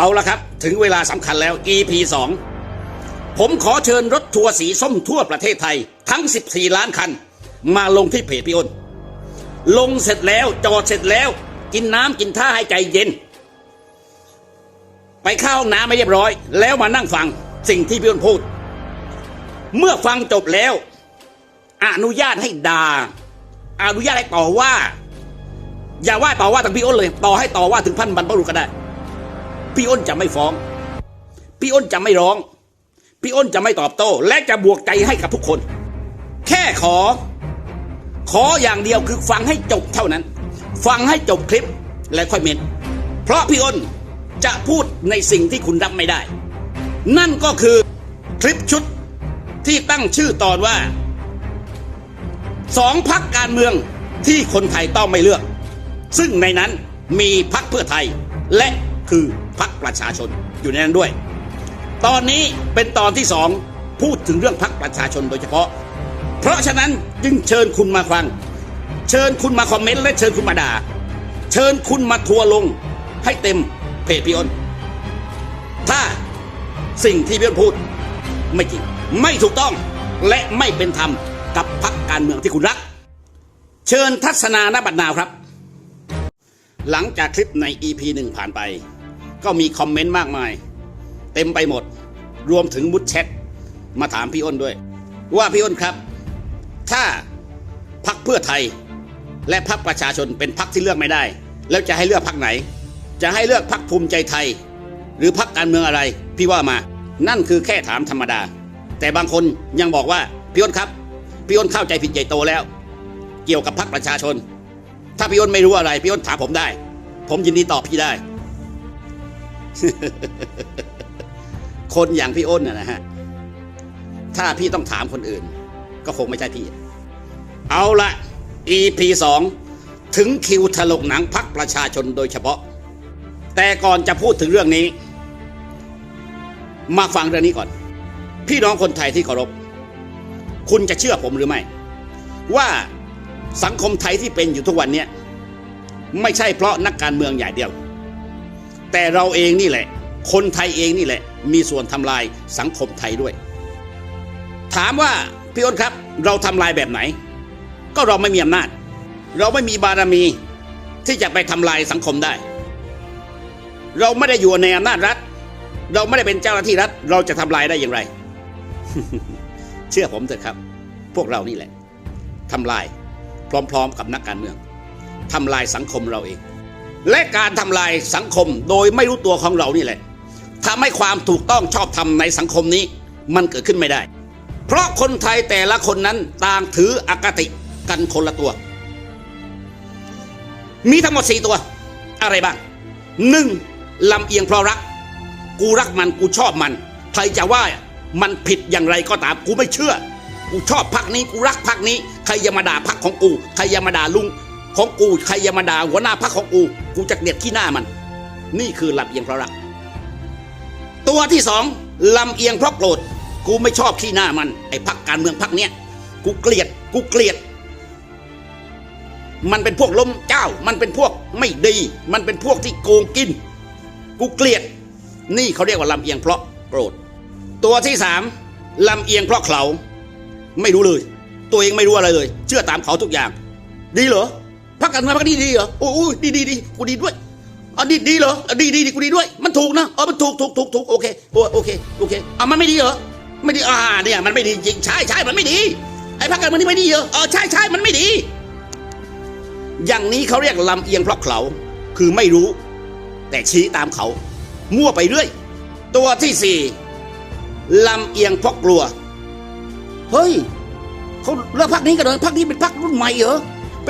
เอาละครับ ถึงเวลาสำคัญแล้ว EP 2 ผมขอเชิญรถทัวร์สีส้มทั่วประเทศไทย ทั้ง 14 ล้านคัน มาลงที่เพจพี่อ้นลงเสร็จแล้วจอดเสร็จแล้ว กินน้ำกินท่าให้ใจเย็น ไปเข้าห้องน้ำไม่เรียบร้อย แล้วมานั่งฟังสิ่งที่พี่อ้นพูด เมื่อฟังจบแล้ว อนุญาตให้ด่าอนุญาตให้ต่อว่า อย่าว่าต่อว่าถึงพี่อ้นเลย ต่อให้ต่อว่าถึงพันบรรพบุรุษก็ได้ พี่อ้นจะไม่ฟ้อง พี่อ้นจะไม่ร้อง พี่อ้นจะไม่ตอบโต้ และจะบวกใจให้กับทุกคน แค่ขอ ขออย่างเดียวคือฟังให้จบเท่านั้น ฟังให้จบคลิปและค่อยเมนเพราะพี่อ้นจะพูดในสิ่งที่คุณรับไม่ได้ นั่นก็คือคลิปชุดที่ตั้งชื่อตอนว่าสองพักการเมืองที่คนไทยต้องไม่เลือก ซึ่งในนั้นมีพักเพื่อไทยและ คือพักประชาชนอยู่ในนั้นด้วย ตอนนี้เป็นตอนที่สองพูดถึงเรื่องพักประชาชนโดยเฉพาะ เพราะฉะนั้นจึงเชิญคุณมาฟัง เชิญคุณมาคอมเมนต์และเชิญคุณมาด่า เชิญคุณมาทัวร์ลงให้เต็มเพจพี่อ้นถ้าสิ่งที่พี่อ้นพูดไม่จริงไม่ถูกต้องและไม่เป็นธรรมกับพรรคการเมืองที่คุณรัก เชิญทัศนาณบัดนาวครับ หลังจากคลิปใน EP หนึ่งผ่านไป ก็มีคอมเมนต์มากมาย เต็มไปหมด รวมถึงมุดแชทมาถามพี่อ้นด้วย ว่าพี่อ้นครับ ถ้าพักเพื่อไทย และพักประชาชนเป็นพักที่เลือกไม่ได้ แล้วจะให้เลือกพักไหน จะให้เลือกพักภูมิใจไทย หรือพักการเมืองอะไร พี่ว่ามา นั่นคือแค่ถามธรรมดา แต่บางคนยังบอกว่าพี่อ้นครับพี่อ้นเข้าใจผิดใหญ่โตแล้ว เกี่ยวกับพักประชาชน ถ้าพี่อ้นไม่รู้อะไรพี่อ้นถามผมได้ ผมยินดีตอบพี่ได้ คนอย่างพี่อ้นนะนะฮะ ถ้าพี่ต้องถามคนอื่น ก็คงไม่ใช่พี่ เอาละ EP 2 ถึงคิวถลกหนังพักประชาชนโดยเฉพาะ แต่ก่อนจะพูดถึงเรื่องนี้ มาฟังเรื่องนี้ก่อน พี่น้องคนไทยที่เคารพ คุณจะเชื่อผมหรือไม่ ว่าสังคมไทยที่เป็นอยู่ทุกวันนี้ไม่ใช่เพราะนักการเมืองใหญ่เดียว แต่เราเองนี่แหละ คนไทยเองนี่แหละ มีส่วนทำลายสังคมไทยด้วย ถามว่าพี่อ้นครับ เราทำลายแบบไหน ก็เราไม่มีอำนาจ เราไม่มีบารมีที่จะไปทำลายสังคมได้ เราไม่ได้อยู่ในอำนาจรัฐ เราไม่ได้เป็นเจ้าหน้าที่รัฐ เราจะทำลายได้อย่างไร เชื่อผมเถอะครับ พวกเรานี่แหละทำลายพร้อมๆกับนักการเมืองทำลายสังคมเราเอง และการทำลายสังคมโดยไม่รู้ตัวของเรานี่แหละทำให้ความถูกต้องชอบธรรมในสังคมนี้มันเกิดขึ้นไม่ได้ เพราะคนไทยแต่ละคนนั้นต่างถืออคติกันคนละตัว มีทั้งหมดสี่ตัว อะไรบ้างหนึ่งลำเอียงเพราะรัก กูรักมันกูชอบมันใครจะว่ามันผิดอย่างไรก็ตามกูไม่เชื่อ กูชอบพักนี้กูรักพักนี้ ใครจะมาด่าพักของกู ใครจะมาด่าลุง ของกูใครจะมาด่าหัวหน้าพักของกู กูจะเกลียดที่หน้ามัน นี่คือลำเอียงเพราะรัก ตัวที่สองลำเอียงเพราะโกรธกูไม่ชอบขี้หน้ามัน ไอ้พักการเมืองพักเนี้ยกูเกลียด กูเกลียด มันเป็นพวกล้มเจ้า มันเป็นพวกไม่ดี มันเป็นพวกที่โกงกิน กูเกลียด นี่เขาเรียกว่าลำเอียงเพราะโกรธตัวที่สามลำเอียงเพราะเขาไม่รู้เลย ตัวเองไม่รู้อะไรเลย เชื่อตามเขาทุกอย่าง ดีเหรอ กการเมืองพักนี้ดีเหรอโอ้ยดีดีดีกูดีด้วยอ๋อดีดีเหรอดีดีดีกูดีด้วย มันถูกนะเออมันถูกถูกถูกถูกโอเคโอโอเคโอเคอะมันไม่ดีเหรอไม่ดีอ่าเนี่ยมันไม่ดีจริงใช่ใช่มันไม่ดีไอ้พักการเมืองนี่ไม่ดีเหรอเออใช่ใช่มันไม่ดี อย่างนี้เขาเรียกลำเอียงเพราะเขาคือไม่รู้ แต่ชี้ตามเขา มั่วไปเรื่อย ตัวที่สี่ลำเอียงเพราะกลัว เฮ้ยเขาเลือกพรรคนี้กันเลยพรรคนี้เป็นพรรครุ่นใหม่เหรอ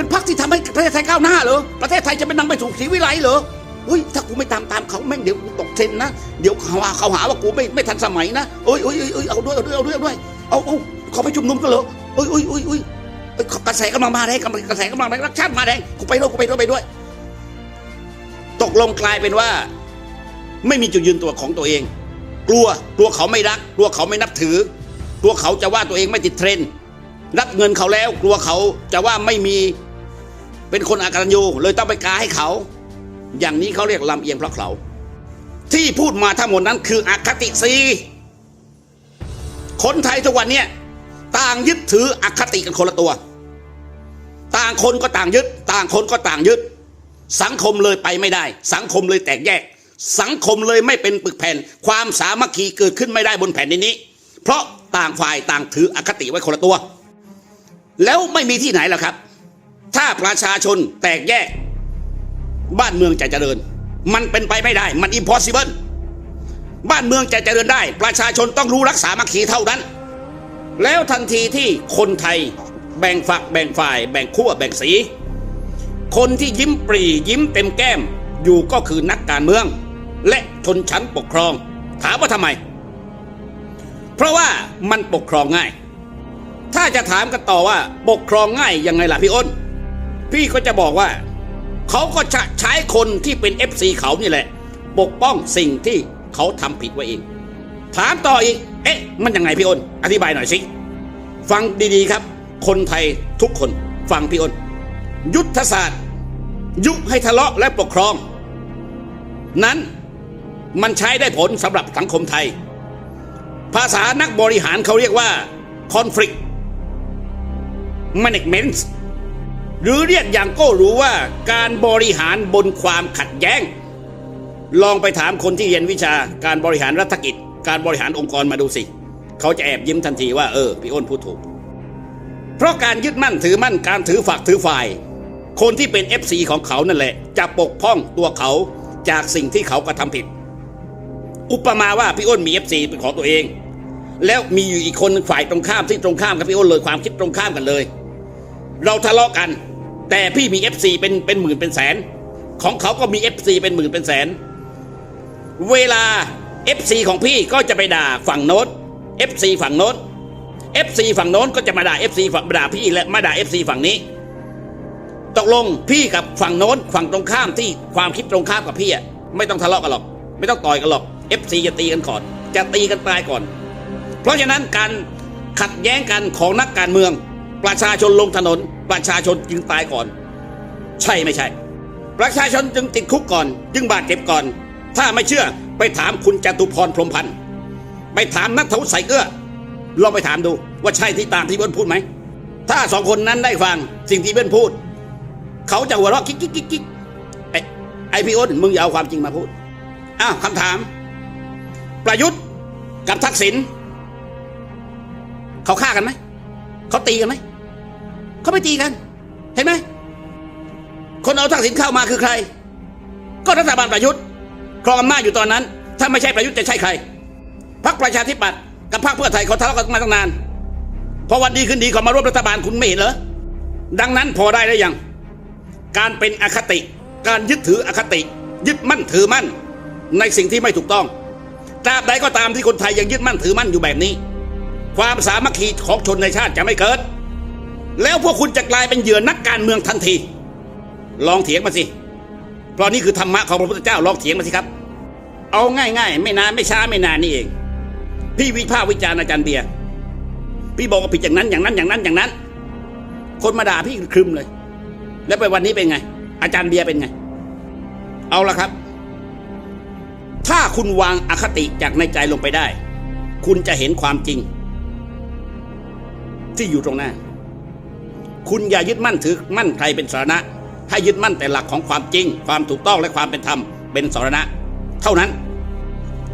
เป็นพรรคที่ทำให้ประเทศไทยก้าวหน้าเหรอประเทศไทยจะเป็นนำไปสู่ศรีวิไลเหรอเฮ้ยถ้ากูไม่ตามตามเขาแม่งเดี๋ยวกูตกเทรนนะเดี๋ยวเขาหาเขาหาว่ากูไม่ไม่ทันสมัยนะเอ้ยเอ้ยเอ้ยเอ้ยเอาด้วยเอาด้วยเอาด้วยเอาด้วยเอาเอาเขาไปชุมนุมกันเหรอเอ้ยเอ้ยเอ้ยเอ้ยกระแสกำลังมาแรงกระแสกำลังแรงรักชาติมาแรงกูไปด้วยกูไปด้วยไปด้วย ตกลงกลายเป็นว่า ไม่มีจุดยืนตัวของตัวเอง กลัวกลัวเขาไม่รัก กลัวเขาไม่นับถือกลัวเขาจะว่าตัวเองไม่ติดเทรนด์รับเงินเขาแล้ว กลัวเขาจะว่าไม่มี เป็นคนอาการยูเลยต้องไปกาให้เขา อย่างนี้เขาเรียกลำเอียงเพราะเขาที่พูดมาทั้งหมดนั้นคืออคติสีคนไทยทุกวันเนี้ยต่างยึดถืออคติกันคนละตัว ต่างคนก็ต่างยึด ต่างคนก็ต่างยึด สังคมเลยไปไม่ได้ สังคมเลยแตกแยก สังคมเลยไม่เป็นปึกแผ่น ความสามัคคีเกิดขึ้นไม่ได้บนแผ่นดินนี้ เพราะต่างฝ่ายต่างถืออคติไว้คนละตัว แล้วไม่มีที่ไหนหรอกครับ ถ้าประชาชนแตกแยก บ้านเมืองจะเจริญ มันเป็นไปไม่ได้ มัน impossible บ้านเมืองจะเจริญได้ ประชาชนต้องรู้รักษามัคคีเท่านั้น แล้วทันทีที่คนไทยแบ่งฝักแบ่งฝ่าย แบ่งขั้วแบ่งสี คนที่ยิ้มปรียิ้มเต็มแก้มอยู่ก็คือนักการเมือง และชนชั้นปกครอง ถามว่าทำไม เพราะว่ามันปกครองง่าย ถ้าจะถามกันต่อว่าปกครองง่ายยังไงล่ะพี่อ้น พี่ก็จะบอกว่า เขาก็จะใช้คนที่เป็น FC เขานี่แหละ ปกป้องสิ่งที่เขาทำผิดไว้เอง ถามต่ออีก เอ๊ะ มันยังไงพี่อ้น อธิบายหน่อยสิ ฟังดีๆครับ คนไทยทุกคนฟังพี่อ้น ยุทธศาสตร์ ยุให้ทะเลาะและปกครอง นั้นมันใช้ได้ผลสำหรับสังคมไทย ภาษานักบริหารเขาเรียกว่า conflict management หรือเรียกอย่างก็รู้ว่าการบริหารบนความขัดแย้ง ลองไปถามคนที่เรียนวิชาการบริหารรัฐกิจ การบริหารองค์กรมาดูสิ เขาจะแอบยิ้มทันทีว่าเออพี่อ้นพูดถูก เพราะการยึดมั่นถือมั่นการถือฝักถือฝ่าย คนที่เป็น FC ของเขานั่นแหละ จะปกป้องตัวเขาจากสิ่งที่เขากระทำผิด อุปมาว่าพี่อ้นมี FC เป็นของตัวเอง แล้วมีอยู่อีกคนหนึ่งฝ่ายตรงข้ามที่ตรงข้ามกับพี่อ้นเลยความคิดตรงข้ามกันเลย เราทะเลาะกัน แต่พี่มี FC เป็นเป็นหมื่นเป็นแสน ของเขาก็มี FC เป็นหมื่นเป็นแสน เวลา FC ของพี่ก็จะไปด่าฝั่งโน้น FC ฝั่งโน้น FC ฝั่งโน้นก็จะมาด่า FC ฝั่งมาด่าพี่และมาด่า FC ฝั่งนี้ ตกลงพี่กับฝั่งโน้นฝั่งตรงข้ามที่ความคิดตรงข้ามกับพี่อะไม่ต้องทะเลาะกันหรอก ไม่ต้องต่อยกันหรอก FC จะตีกันก่อนจะตีกันตายก่อน เพราะฉะนั้นการขัดแย้งกันของนักการเมือง ประชาชนลงถนน ประชาชนจึงตายก่อน ใช่ไม่ใช่ ประชาชนจึงติดคุกก่อน จึงบาดเจ็บก่อน ถ้าไม่เชื่อไปถามคุณจตุพรพรมพันธ์ไปถามนัทวุฒิใส่เอื้อลองไปถามดูว่าใช่ที่ตามที่เบิ้ลพูดไหม ถ้าสองคนนั้นได้ฟังสิ่งที่เบิ้ลพูด เขาจะหัวเราะกิ๊กกิ๊กกิ๊กไอ้ไอพี่อ้นมึงอย่าเอาความจริงมาพูดอ้าวคำถาม ประยุทธ์กับทักษิณเขาฆ่ากันไหมเขาตีกันไหม เขาไม่ตีกัน เห็นไหม คนเอาทักษิณเข้ามาคือใคร ก็รัฐบาลประยุทธ์ครองอำนาจอยู่ตอนนั้น ถ้าไม่ใช่ประยุทธ์จะใช่ใครพรรคประชาธิปัตย์กับพรรคเพื่อไทยเขาทะเลาะกันมาตั้งนาน พอวันดีขึ้นดีเขามาร่วมรัฐบาลคุณไม่เห็นเหรอ ดังนั้นพอได้แล้วยัง การเป็นอคติ การยึดถืออคติ ยึดมั่นถือมั่น ในสิ่งที่ไม่ถูกต้องตราบใดก็ตามที่คนไทยยังยึดมั่นถือมั่นอยู่แบบนี้ ความสามัคคีของชนในชาติจะไม่เกิด แล้วพวกคุณจะกลายเป็นเหยื่อนักการเมืองทันที ลองเถียงมาสิ เพราะนี่คือธรรมะของพระพุทธเจ้าลองเถียงมาสิครับ เอาง่ายๆ ไม่นานไม่ช้าไม่นานนี่เอง พี่วิพากษ์วิจารณ์อาจารย์เบียร์พี่บอกว่าผิดอย่างนั้นอย่างนั้นอย่างนั้นอย่างนั้น คนมาด่าพี่ครึมเลย แล้วไปวันนี้เป็นไง อาจารย์เบียร์เป็นไง เอาละครับ ถ้าคุณวางอคติจากในใจลงไปได้ คุณจะเห็นความจริง ที่อยู่ตรงหน้า คุณอย่ายึดมั่นถือมั่นใครเป็นสาระให้ยึดมั่นแต่หลักของความจริง ความถูกต้องและความเป็นธรรมเป็นสาระเท่านั้น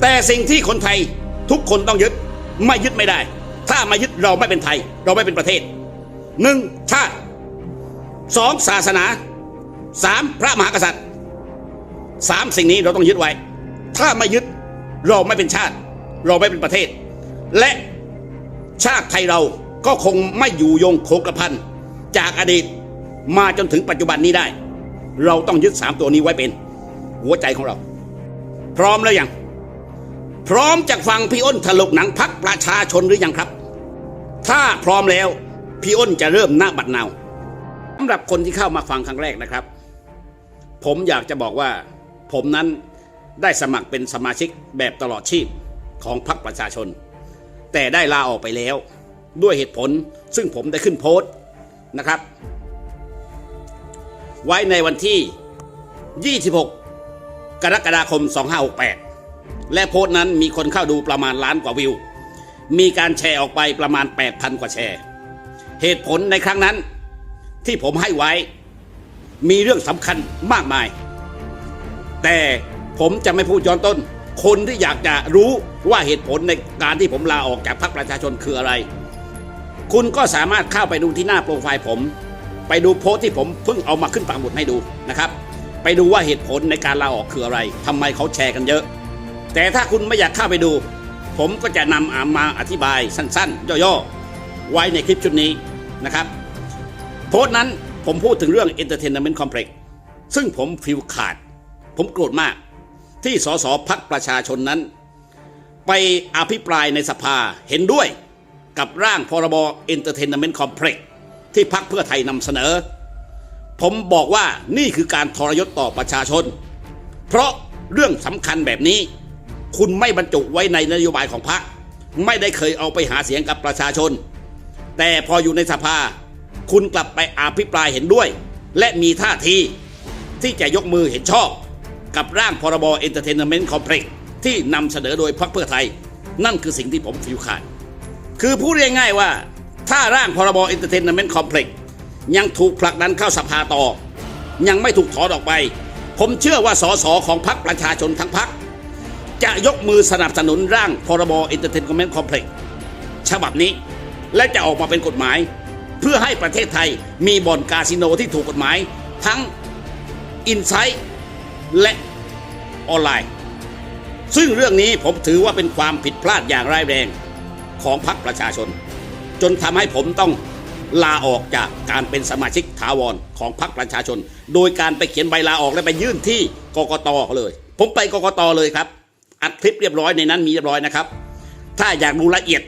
แต่สิ่งที่คนไทยทุกคนต้องยึดไม่ยึดไม่ได้ ถ้าไม่ยึดเราไม่เป็นไทย เราไม่เป็นประเทศหนึ่งชาติสองศาสนาสามพระมหากษัตริย์สามสิ่งนี้เราต้องยึดไว้ ถ้าไม่ยึดเราไม่เป็นชาติ เราไม่เป็นประเทศ และชาติไทยเราก็คงไม่อยู่ยงคงกระพัน จากอดีตมาจนถึงปัจจุบันนี้ได้ เราต้องยึดสามตัวนี้ไว้เป็น หัวใจของเรา พร้อมแล้วยัง พร้อมจะฟังพี่อ้นถลกหนังพักประชาชนหรือยังครับ ถ้าพร้อมแล้วพี่อ้นจะเริ่มหน้าบัดนาวสำหรับคนที่เข้ามาฟังครั้งแรกนะครับ ผมอยากจะบอกว่า ผมนั้นได้สมัครเป็นสมาชิกแบบตลอดชีพของพรรคประชาชน แต่ได้ลาออกไปแล้ว ด้วยเหตุผลซึ่งผมได้ขึ้นโพสต์ นะครับ ไว้ในวันที่ 26 กรกฎาคม 2568 และโพสต์นั้นมีคนเข้าดูประมาณล้านกว่าวิว มีการแชร์ออกไปประมาณ 8,000 กว่าแชร์ เหตุผลในครั้งนั้นที่ผมให้ไว้ มีเรื่องสำคัญมากมาย แต่ผมจะไม่พูดย้อนต้น คนที่อยากจะรู้ว่าเหตุผลในการที่ผมลาออกจากพรรคประชาชนคืออะไร คุณก็สามารถเข้าไปดูที่หน้าโปรไฟล์ผม ไปดูโพสที่ผมเพิ่งเอามาขึ้นปักหมุดให้ดูนะครับ ไปดูว่าเหตุผลในการลาออกคืออะไรทำไมเขาแชร์กันเยอะ แต่ถ้าคุณไม่อยากเข้าไปดู ผมก็จะนำอามาอธิบายสั้นๆ ย่อๆ ไว้ในคลิปชุดนี้นะครับโพสต์นั้นผมพูดถึงเรื่อง Entertainment Complex ซึ่งผมฟิลขาด ผมโกรธมาก ที่สสพักประชาชนนั้น ไปอภิปรายในสภาเห็นด้วย กับร่างพรบ Entertainment Complex ที่พักเพื่อไทยนำเสนอ ผมบอกว่านี่คือการทรยศต่อประชาชน เพราะเรื่องสำคัญแบบนี้ คุณไม่บรรจุไว้ในนโยบายของพรรคไม่ได้เคยเอาไปหาเสียงกับประชาชน แต่พออยู่ในสภา คุณกลับไปอภิปรายเห็นด้วย และมีท่าทีที่จะยกมือเห็นชอบ กับร่างพรบ Entertainment Complex ที่นำเสนอโดยพรรคเพื่อไทย นั่นคือสิ่งที่ผมฟิวขาด คือพูดง่ายๆว่า ถ้าร่างพรบ Entertainment Complex ยังถูกผลักดันเข้าสภาต่อ ยังไม่ถูกถอนออกไป ผมเชื่อว่าสสของพรรคประชาชนทั้งพรรคจะยกมือสนับสนุนร่างพรบ Entertainment Complex ฉบับนี้ และจะออกมาเป็นกฎหมาย เพื่อให้ประเทศไทยมีบ่อนคาสิโนที่ถูกกฎหมาย ทั้งอินไซต์และออนไลน์ ซึ่งเรื่องนี้ผมถือว่าเป็นความผิดพลาดอย่างร้ายแรง ของพรรคประชาชน จนทำให้ผมต้องลาออกจากการเป็นสมาชิกถาวรของพรรคประชาชน โดยการไปเขียนใบลาออกและไปยื่นที่กกตเลย ผมไปกกตเลยครับ อัดคลิปเรียบร้อยในนั้นมีเรียบร้อยนะครับ ถ้าอยากดูละเอียด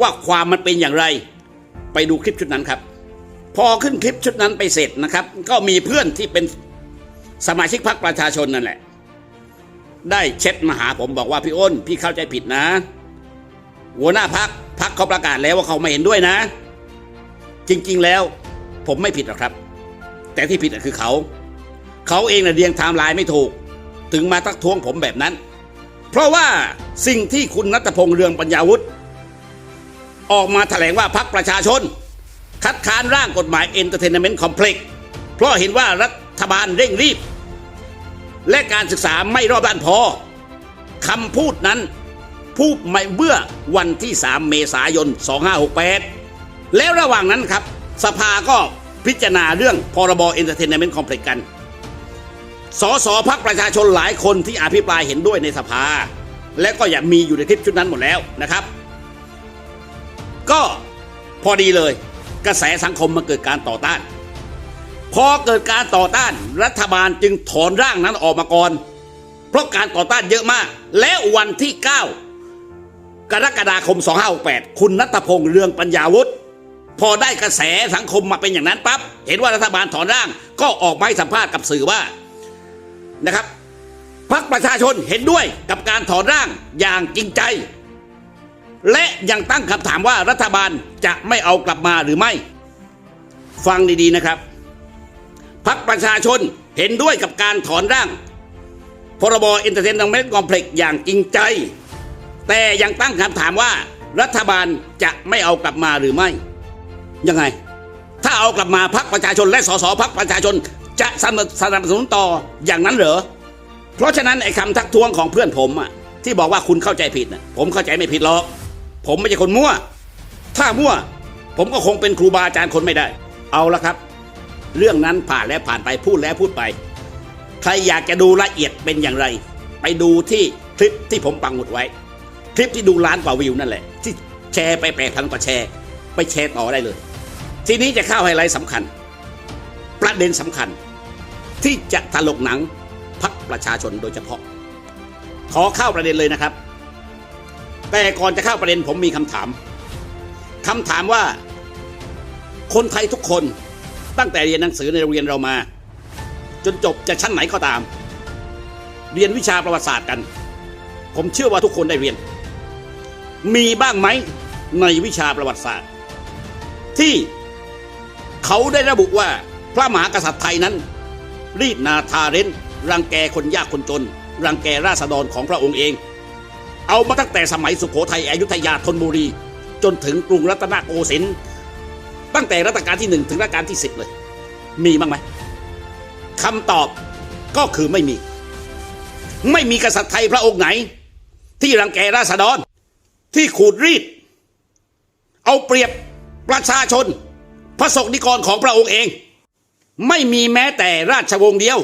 ว่าความมันเป็นอย่างไร ไปดูคลิปชุดนั้นครับ พอขึ้นคลิปชุดนั้นไปเสร็จนะครับ ก็มีเพื่อนที่เป็นสมาชิกพรรคประชาชนนั่นแหละ ได้เช็ดมาหาผมบอกว่าพี่อ้น พี่เข้าใจผิดนะ หัวหน้าพักพักเขาประกาศแล้วว่าเขาไม่เห็นด้วยนะ จริงๆแล้ว ผมไม่ผิดหรอกครับ แต่ที่ผิดคือเขา เขาเองน่ะเรียงไทม์ไลน์ไม่ถูก ถึงมาทักท้วงผมแบบนั้น เพราะว่าสิ่งที่คุณนัทพงษ์เรืองปัญญาวุฒิออกมาแถลงว่าพักประชาชน คัดค้านร่างกฎหมาย Entertainment Complex เพราะเห็นว่ารัฐบาลเร่งรีบ และการศึกษาไม่รอบด้านพอคำพูดนั้น พูดมาเมื่อวันที่ 3 เมษายน 2568 แล้วระหว่างนั้นครับ สภาก็พิจารณาเรื่องพรบ Entertainment Complex กัน สสพักประชาชนหลายคนที่อภิปรายเห็นด้วยในสภา และก็อย่ามีอยู่ในคลิปชุดนั้นหมดแล้วนะครับ ก็พอดีเลย กระแสสังคมมาเกิดการต่อต้าน พอเกิดการต่อต้านรัฐบาลจึงถอนร่างนั้นออกมาก่อน เพราะการต่อต้านเยอะมาก และวันที่ 9 กรกฎาคม 2568 คุณนัทพงษ์เรืองปัญญาวุฒิพอได้กระแสสังคมมาเป็นอย่างนั้นปั๊บเห็นว่ารัฐบาลถอนร่างก็ออกมาให้สัมภาษณ์กับสื่อว่านะครับพรรคประชาชนเห็นด้วยกับการถอนร่างอย่างจริงใจ และยังตั้งคำถามว่ารัฐบาลจะไม่เอากลับมาหรือไม่ ฟังดีๆนะครับพักประชาชนเห็นด้วยกับการถอนร่างพรบอินเตอร์เทนเมนต์คอมเพล็กซ์อย่างจริงใจ แต่ยังตั้งคำถามว่ารัฐบาลจะไม่เอากลับมาหรือไม่ ยังไง ถ้าเอากลับมาพักประชาชนและสสพักประชาชน จะสนับสนับสนุนต่ออย่างนั้นเหรอเพราะฉะนั้นไอ้คำทักท้วงของเพื่อนผมอะที่บอกว่าคุณเข้าใจผิดนะผมเข้าใจไม่ผิดหรอกผมไม่ใช่คนมั่ว ถ้ามั่ว ผมก็คงเป็นครูบาอาจารย์คนไม่ได้ เอาละครับ เรื่องนั้นผ่านแล้วผ่านไปพูดแล้วพูดไป ใครอยากจะดูละเอียดเป็นอย่างไร ไปดูที่คลิปที่ผมปังหมุดไว้ คลิปที่ดูล้านกว่าวิวนั่นแหละ ที่แชร์ไปแปดพันกว่าแชร์ ไปแชร์ต่อได้เลย ทีนี้จะเข้าไฮไลท์สำคัญ ประเด็นสำคัญ ที่จะถลกหนังพักประชาชนโดยเฉพาะ ขอเข้าประเด็นเลยนะครับ แต่ก่อนจะเข้าประเด็นผมมีคำถามคำถามว่า คนไทยทุกคนตั้งแต่เรียนหนังสือในโรงเรียนเรามา จนจบจะชั้นไหนก็ตาม เรียนวิชาประวัติศาสตร์กัน ผมเชื่อว่าทุกคนได้เรียน มีบ้างไหมในวิชาประวัติศาสตร์ ที่เขาได้ระบุว่าพระมหากษัตริย์ไทยนั้น รีดนาทาเรนรังแกคนยากคนจน รังแกราษฎรของพระองค์เอง เอามาตั้งแต่สมัยสุโขทัยอยุธยาธนบุรี จนถึงกรุงรัตนโกสินทร์ตั้งแต่รัชกาลที่หนึ่งถึงรัชกาลที่สิบเลย มีบ้างไหมคำตอบก็คือไม่มี ไม่มีกษัตริย์ไทยพระองค์ไหน ที่รังแกราษฎร ที่ขูดรีด เอาเปรียบประชาชน พระสงฆ์นิกรของพระองค์เอง ไม่มีแม้แต่ราชวงศ์เดียว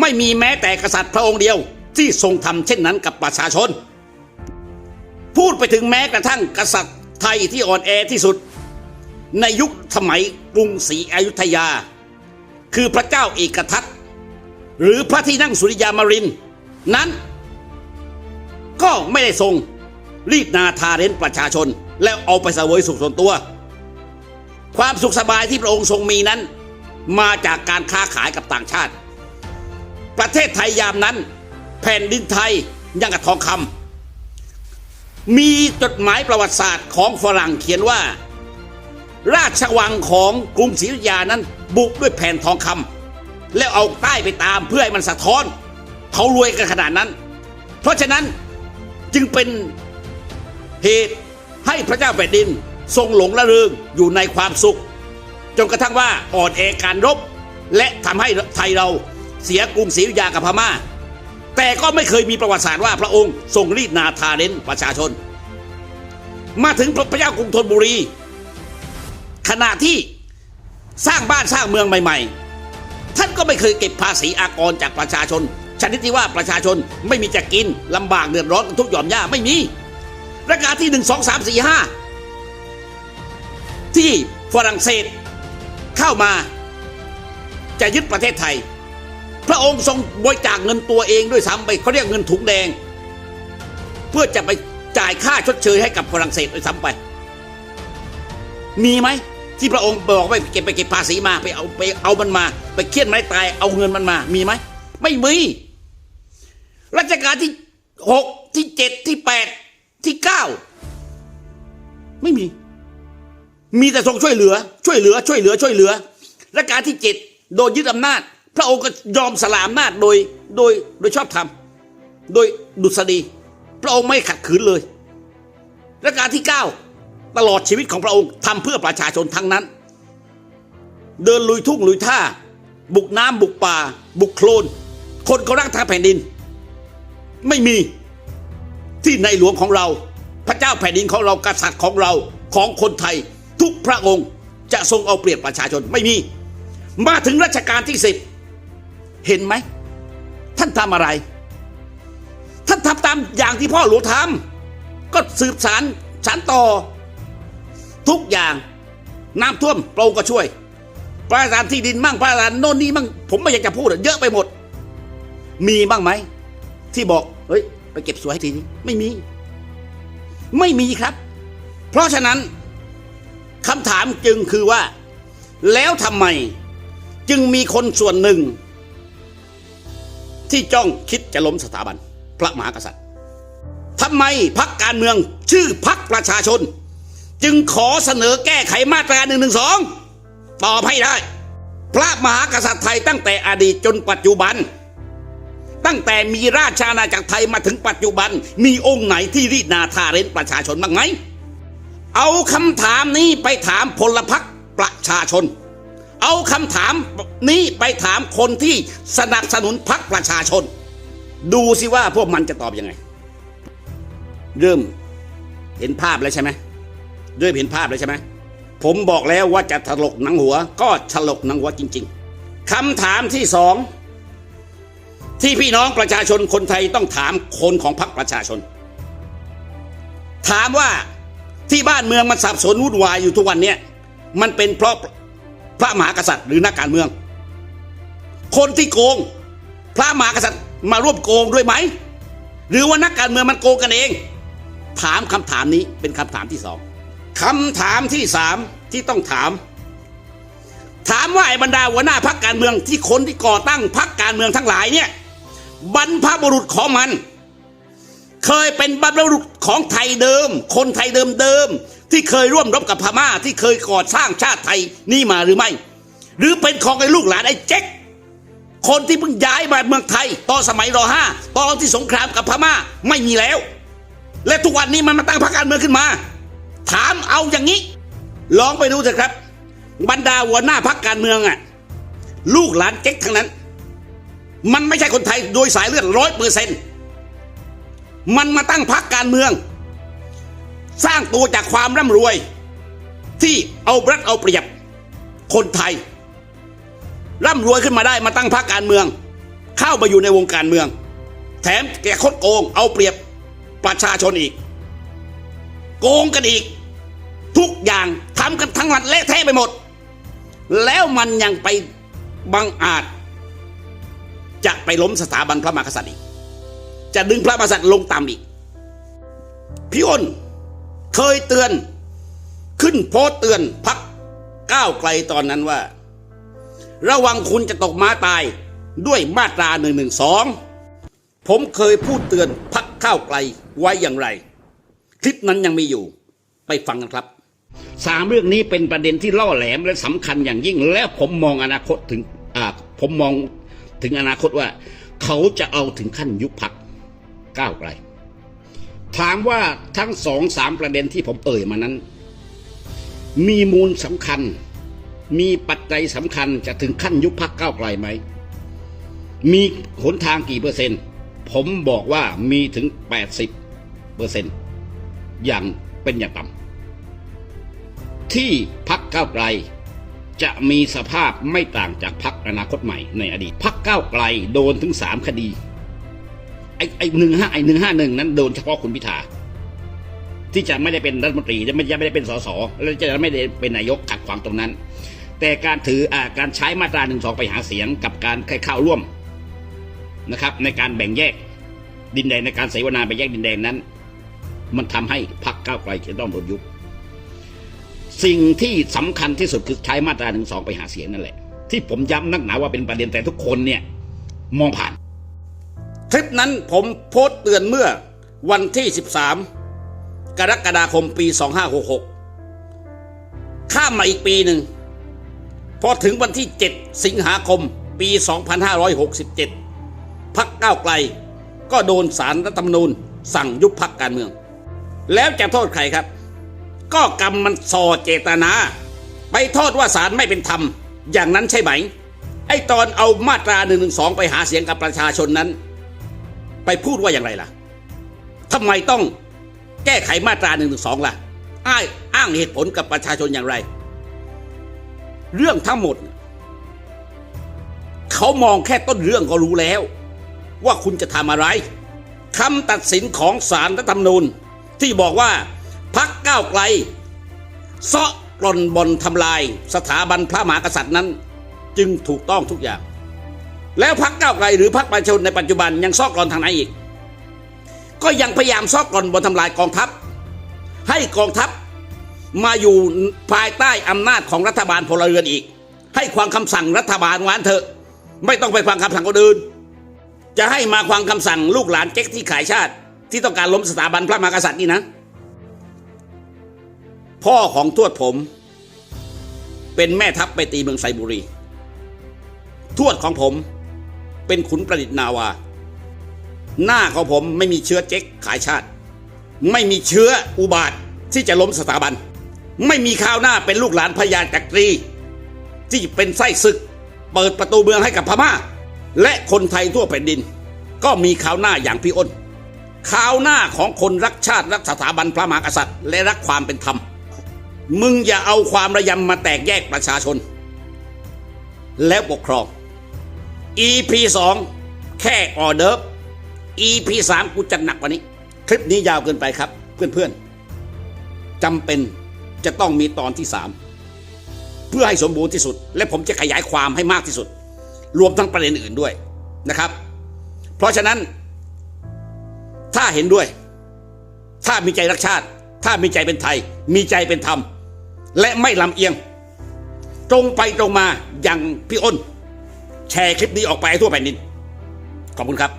ไม่มีแม้แต่กษัตริย์พระองค์เดียวที่ทรงทำเช่นนั้นกับประชาชน พูดไปถึงแม้กระทั่งกษัตริย์ไทยที่อ่อนแอที่สุด ในยุคสมัยกรุงศรีอยุธยา คือพระเจ้าเอกทัตหรือพระที่นั่งสุริยามาริน นั้น ก็ไม่ได้ทรง รีดนาทาเร้นประชาชน แล้วเอาไปเสวยสุขส่วนตัว ความสุขสบายที่พระองค์ทรงมีนั้น มาจากการค้าขายกับต่างชาติ ประเทศไทยยามนั้น แผ่นดินไทยยังกับทองคำมีจดหมายประวัติศาสตร์ของฝรั่งเขียนว่า ราชวังของกรุงศรีอยุธยานั้นบุกด้วยแผ่นทองคำแล้วเอาใต้ไปตามเพื่อให้มันสะท้อนเขารวยกันขนาดนั้น เพราะฉะนั้นจึงเป็น เหตุให้พระเจ้าแผ่นดินทรงหลงระเริงอยู่ในความสุข จนกระทั่งว่าอ่อนแอการรบ และทำให้ไทยเราเสียกรุงศรีอยุธยากับพม่า แต่ก็ไม่เคยมีประวัติศาสตร์ว่าพระองค์ทรงรีดนาทาเร้นประชาชน มาถึงพระเจ้ากรุงธนบุรี ขณะที่สร้างบ้านสร้างเมืองใหม่ ๆ ท่านก็ไม่เคยเก็บภาษีอากรจากประชาชนชนิดที่ว่าประชาชนไม่มีจะกินลำบากเดือดร้อนกันทุกหย่อมย่าไม่มี รัชกาลที่หนึ่งสองสามสี่ห้าที่ฝรั่งเศสเข้ามาจะยึดประเทศไทย พระองค์ทรงบริจาคเงินตัวเองด้วยซ้ำไปเขาเรียกเงินถุงแดง เพื่อจะไปจ่ายค่าชดเชยให้กับฝรั่งเศสด้วยซ้ำไป มีไหมที่พระองค์บอกไปเก็บไปเก็บภาษีมาไปเอาไปเอามันมา ไปเคี่ยนไม้ตายเอาเงินมันมา มีไหมไม่มีรัชกาลที่หกที่เจ็ดที่แปด ที่เก้าไม่มี มีแต่ทรงช่วยเหลือ ช่วยเหลือ ช่วยเหลือ ช่วยเหลือรัชกาลที่เจ็ดโดนยึดอำนาจ พระองค์ก็ยอมสละอำนาจโดยโดยโดยชอบธรรมโดยดุษฎีพระองค์ไม่ขัดขืนเลยรัชกาลที่เก้าตลอดชีวิตของพระองค์ทำเพื่อประชาชนทั้งนั้น เดินลุยทุ่งลุยท่า บุกน้ำบุกป่า บุกโคลน คนก็รักทางแผ่นดิน ไม่มี ที่ในหลวงของเรา พระเจ้าแผ่นดินของเรากษัตริย์ของเราของคนไทย ทุกพระองค์จะทรงเอาเปรียบประชาชนไม่มี มาถึงรัชกาลที่สิบเห็นไหม ท่านทำอะไร ท่านทำตามอย่างที่พ่อหลวงทำก็สืบสารสารต่อ ทุกอย่างน้ำท่วมพรงก็ช่วย พระราชทานที่ดินมั่งพระราชานโน่นนี่มั่งผมไม่อยากจะพูดเยอะไปหมด มีบ้างไหมที่บอกเฮ้ย ไปเก็บสวยให้ทีนี้ไม่มี ไม่มีครับ เพราะฉะนั้นคำถามจึงคือว่า แล้วทำไม จึงมีคนส่วนหนึ่ง ที่จ้องคิดจะล้มสถาบัน พระมหากษัตริย์ทำไมพักการเมืองชื่อพักประชาชน จึงขอเสนอแก้ไขมาตรา1นึตอบให้ได้ พระมหากษัตริย์ไทยตั้งแต่อดีตจนปัจจุบัน ตั้งแต่มีราชอาณาจักรไทยมาถึงปัจจุบัน มีองค์ไหนที่รีดนาทาเร้นประชาชนบ้างไหม เอาคำถามนี้ไปถามพลพรรคประชาชน เอาคำถามนี้ไปถามคนที่สนับสนุนพรรคประชาชน ดูสิว่าพวกมันจะตอบยังไง เริ่มเห็นภาพแล้วใช่ไหมเริ่มเห็นภาพแล้วใช่ไหมผมบอกแล้วว่าจะถลกหนังหัว ก็ถลกหนังหัวจริง ๆคำถามที่สอง ที่พี่น้องประชาชนคนไทยต้องถามคนของพรรคประชาชน ถามว่าที่บ้านเมืองมันสับสนวุ่นวายอยู่ทุกวันเนี้ยมันเป็นเพราะพระมหากษัตริย์หรือนักการเมือง คนที่โกง พระมหากษัตริย์มาร่วมโกงด้วยไหม หรือว่านักการเมืองมันโกงกันเอง ถามคำถามนี้เป็นคำถามที่สองคำถามที่สามที่ต้องถาม ถามว่าไอ้บรรดาหัวหน้าพักการเมืองที่คนที่ก่อตั้งพักการเมืองทั้งหลายเนี่ย บรรพบุรุษของมัน เคยเป็นบรรพบุรุษของไทยเดิม คนไทยเดิมเดิมๆที่เคยร่วมรบกับพม่า ที่เคยก่อสร้างชาติไทยนี่มาหรือไม่ หรือเป็นของไอ้ลูกหลานไอ้เจ๊กคนที่เพิ่งย้ายมาเมืองไทยตอนสมัยรห้าตอนที่สงครามกับพม่าไม่มีแล้ว และทุกวันนี้มันมาตั้งพรรคการเมืองขึ้นมา ถามเอาอย่างนี้ลองไปดูเถอะครับ บรรดาหัวหน้าพรรคการเมืองอะลูกหลานเจ๊กทั้งนั้น มันไม่ใช่คนไทยโดยสายเลือดร้อยเปอร์เซ็นต์มันมาตั้งพรรคการเมือง สร้างตัวจากความร่ำรวย ที่เอารัดเอาเปรียบคนไทย ร่ำรวยขึ้นมาได้มาตั้งพรรคการเมือง เข้ามาอยู่ในวงการเมือง แถมแกคดโกงเอาเปรียบประชาชนอีก โกงกันอีก ทุกอย่างทำกันทั้งหลัดเละเทะไปหมด แล้วมันยังไปบังอาจ จะไปล้มสถาบันพระมหากษัตริย์อีก จะดึงพระมหากษัตริย์ลงต่ำอีก พี่อ้นเคยเตือนขึ้นโพสเตือนพักก้าวไกลตอนนั้นว่า ระวังคุณจะตกม้าตายด้วยมาตรา1นึผมเคยพูดเตือนพักข้าวไกลไว้อย่างไร คลิปนั้นยังมีอยู่ ไปฟังกันครับสามเรื่องนี้เป็นประเด็นที่ล่อแหลมและสำคัญอย่างยิ่ง และผมมองอนาคตถึงผมมอง ถึงอนาคตว่า เขาจะเอาถึงขั้นยุบพักก้าวไกล ถามว่าทั้งสองสามประเด็นที่ผมเอ่ยมานั้น มีมูลสำคัญ มีปัจจัยสำคัญจะถึงขั้นยุบพักก้าวไกลไหม มีหนทางกี่เปอร์เซ็นต์ ผมบอกว่ามีถึง 80เปอร์เซ็นต์อย่างเป็นอย่างต่ำที่พักก้าวไกล จะมีสภาพไม่ต่างจากพักอนาคตใหม่ในอดีตพักก้าวไกลโดนถึงสามคดี ไอ้ไอ้หนึ่งห้าไอ้หนึ่งห้าหนึ่งนั้นโดนเฉพาะคุณพิธาที่จะไม่ได้เป็นรัฐมนตรีจะไม่จะไม่ได้เป็นสสและจะไม่ได้เป็นนายกขัดขวางตรงนั้น แต่การถืออาการใช้มาตราหนึ่งสองไปหาเสียงกับการเข้าร่วมนะครับ ในการแบ่งแยกดินแดนในการเสวนาไปแยกดินแดนนั้น มันทำให้พรรคก้าวไกลจะต้องโดนยุบ สิ่งที่สำคัญที่สุดคือใช้มาตราหนึ่งสองไปหาเสียงนั่นแหละ ที่ผมย้ำนักหนาว่าเป็นประเด็นแต่ทุกคนเนี่ยมองผ่าน คลิปนั้นผมโพสต์เตือนเมื่อวันที่ 13 กรกฎาคมปี 2566 ข้ามมาอีกปีหนึ่ง พอถึงวันที่ 7 สิงหาคมปี 2567 พักก้าวไกล ก็โดนสารรัฐธรรมนูญสั่งยุบพักการเมือง แล้วจะโทษใครครับ ก็กรรมมันส่อเจตนา ไปโทษว่าศาลไม่เป็นธรรม อย่างนั้นใช่ไหม ไอ้ตอนเอามาตรา1นึไปหาเสียงกับประชาชนนั้น ไปพูดว่าอย่างไรล่ะทำไมต้องแก้ไขมาตรา1นึล่ะอ้างอ้างเหตุผลกับประชาชนอย่างไร เรื่องทั้งหมด เขามองแค่ต้นเรื่องก็รู้แล้ว ว่าคุณจะทำอะไรคำตัดสินของศาลรัฐธรรมนูญที่บอกว่า พักก้าวไกลเซาะกล่อนบนทำลายสถาบันพระมหากษัตริย์นั้น จึงถูกต้องทุกอย่าง แล้วพักก้าวไกลหรือพักประชาชนในปัจจุบันยังซอกกลอนทางไหนอีก ก็ยังพยายามซอกกลอนบนทำลายกองทัพ ให้กองทัพมาอยู่ภายใต้อำนาจของรัฐบาลพลเรือนอีก ให้ความคำสั่งรัฐบาลวานเถอะ ไม่ต้องไปฟังคำสั่งคนอื่นจะให้มาฟังคำสั่งลูกหลานเจ๊กที่ขายชาติ ที่ต้องการล้มสถาบันพระมหากษัตริย์นี่นะ พ่อของทวดผม เป็นแม่ทัพไปตีเมืองไซบุรี ทวดของผมเป็นขุนประดิษฐ์นาวา หน้าของผมไม่มีเชื้อเจ๊กขายชาติ ไม่มีเชื้ออุบาทที่จะล้มสถาบัน ไม่มีข้าวหน้าเป็นลูกหลานพญาจักรี ที่เป็นไส้ศึก เปิดประตูเมืองให้กับพม่า และคนไทยทั่วแผ่นดิน ก็มีข้าวหน้าอย่างพี่อ้นข้าวหน้าของคนรักชาติรักสถาบันพระมหากษัตริย์ และรักความเป็นธรรม มึงอย่าเอาความระยำมาแตกแยกประชาชน แล้วปกครอง EP 2 แค่ออเดิร์ฟ EP 3 กูจัดหนักกว่านี้ คลิปนี้ยาวเกินไปครับ เพื่อนๆจำเป็นจะต้องมีตอนที่ 3 เพื่อให้สมบูรณ์ที่สุด และผมจะขยายความให้มากที่สุด รวมทั้งประเด็นอื่นด้วยนะครับ เพราะฉะนั้น ถ้าเห็นด้วย ถ้ามีใจรักชาติ ถ้ามีใจเป็นไทย มีใจเป็นธรรม และไม่ลำเอียง ตรงไปตรงมาอย่างพี่อ้น แชร์คลิปนี้ออกไปทั่วแผ่นดิน ขอบคุณครับ